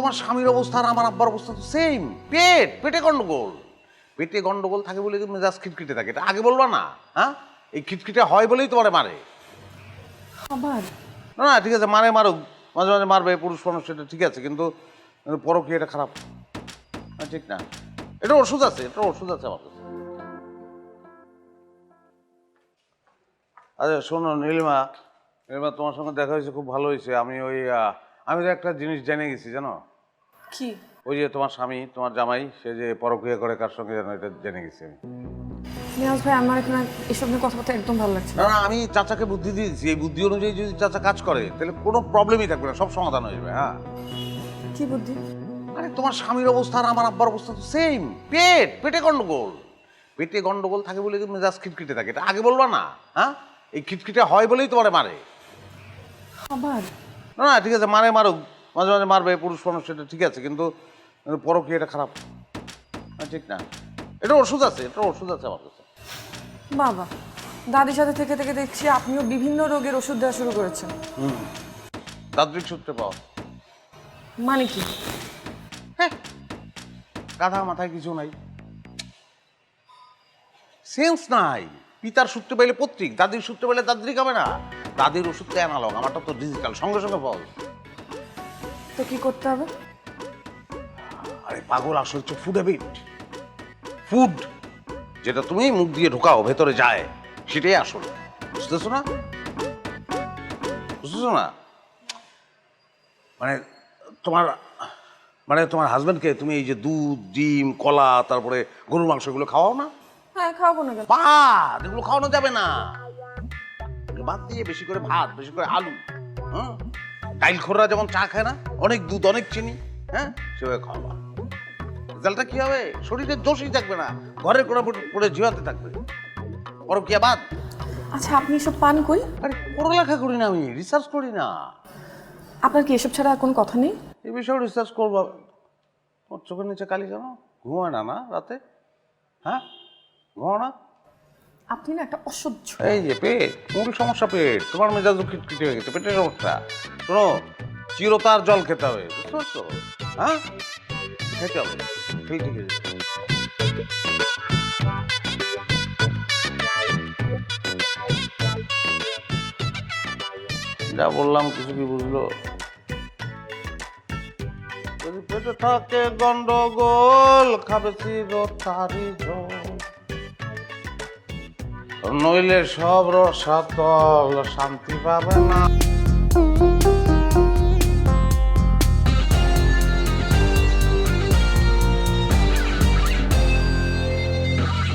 তোমার স্বামীর অবস্থা আর আমার আব্বার অবস্থা তো সেম পেট পেটে গন্ডগোল। পেটে গন্ডগোল থাকে বলে মেজাজ খিটখিটে থাকে। এটা আগে বলবা না হ্যাঁ? এই খিটখিটে হয় বলেই তোমার মারে। আবার? না না ঠিক আছে মারে মারুক। মাঝে মাঝে মারবে পুরুষ মানুষ সেটা ঠিক আছে কিন্তু পরকীয় এটা খারাপ। না, ঠিক না। এটা ওষুধ আছে এটা ওষুধ আছে আমার কাছে। আচ্ছা শোনো নীলিমা। নীলিমা তোমার সঙ্গে দেখা হয়েছে খুব ভালো হয়েছে। আমি ওই আমি তো একটা জিনিস জেনে গেছি জানো? কি? ওই যে তোমার স্বামী তোমার জামাই সে যে পরক্রিয়া করে কার সঙ্গে জানো এটা জেনে গেছি আমি। নিয়াজ ভাই আমার এখন আর এসব নিয়ে কথা বলতে একদম ভালো লাগছে না। না না আমি চাচাকে বুদ্ধি দিয়েছি। এই বুদ্ধি অনুযায়ী যদি চাচা কাজ করে তাহলে কোনো প্রবলেমই থাকবে না সব সমাধান হয়ে যাবে হ্যাঁ। কি বুদ্ধি? আরে তোমার স্বামীর অবস্থা আর আমার আব্বার অবস্থা তো সেম পেট পেটে গন্ডগোল। পেটে গন্ডগোল থাকে বলে কিন্তু মেজাজ খিটখিটে থাকে এটা আগে বলবা না হ্যাঁ? এই খিটখিটে হয় বলেই তোমার মারে। আবার? না না ঠিক আছে মারে মারুক। মাঝে মাঝে মারবে পুরুষ মানুষ সেটা ঠিক আছে কিন্তু পরকীয় এটা খারাপ। না, ঠিক না। এটা ওষুধ আছে এটা ওষুধ আছে আমার কাছে। বাবা দাদির সাথে থেকে থেকে দেখছি আপনিও বিভিন্ন রোগের ওষুধ দেওয়া শুরু করেছেন। দাদ্রিক সূত্রে পাওয়া। মানে কি? হ্যাঁ। গাধা মাথায় কিছু নাই। সেন্স নাই। পিতার সূত্রে পাইলে পত্রিক দাদির সূত্রে পেলে দাদ্রিক হবে না। দাদির ওষুধটা অ্যানালগ আমারটা তো ডিজিটাল সঙ্গে সঙ্গে পাওয়া যায়। তো কি করতে হবে? আরে পাগল আসল হচ্ছে ফুড হ্যাবিট ফুড যেটা তুমি মুখ দিয়ে ঢোকাও ভেতরে যায় সেটাই আসল। বুঝতেছো না? বুঝতেছো না? মানে তোমার মানে তোমার হাজবেন্ডকে তুমি এই যে দুধ ডিম কলা তারপরে গরুর মাংস এগুলো খাওয়াও না? হ্যাঁ খাওয়াবো না ভাত এগুলো খাওয়ানো যাবে না। বাদ দিয়ে বেশি করে ভাত বেশি করে আলু হ্যাঁ ডাইল খোররা যেমন চা খায় না অনেক দুধ অনেক চিনি হ্যাঁ? সেভাবে খাওয়া রেজাল্টটা কি হবে? শরীরে দোষই থাকবে না ঘরের কোনা পড়ে জিওয়াতে থাকবে। পরব কি বাদ আচ্ছা আপনি এসব পান কই? আরে পড়ালেখা করি না আমি রিসার্চ করি না। আপনার কি এসব ছাড়া আর কোনো কথা নেই? এই বিষয়ে রিসার্চ করব। তোমার চোখের নিচে কালি কেন? ঘুমায় না না রাতে? হ্যাঁ? ঘুমাও না? আপনি না একটা অসহ্য এই যে পেট মূল সমস্যা পেট? তোমার মেজাজ খিটখিটে হয়ে গেছে পেটের সমস্যা শোনো চিরতার জল খেতে হবে বুঝতে পারছ? হ্যাঁ? খেতে হবে ঠিক ঠিক আছে। যা বললাম কিছু কি বুঝলো? যদি পেটে থাকে গন্ডগোল খাবে চিরতারি জল। নইলে সব রসাতল শান্তি পাবে না।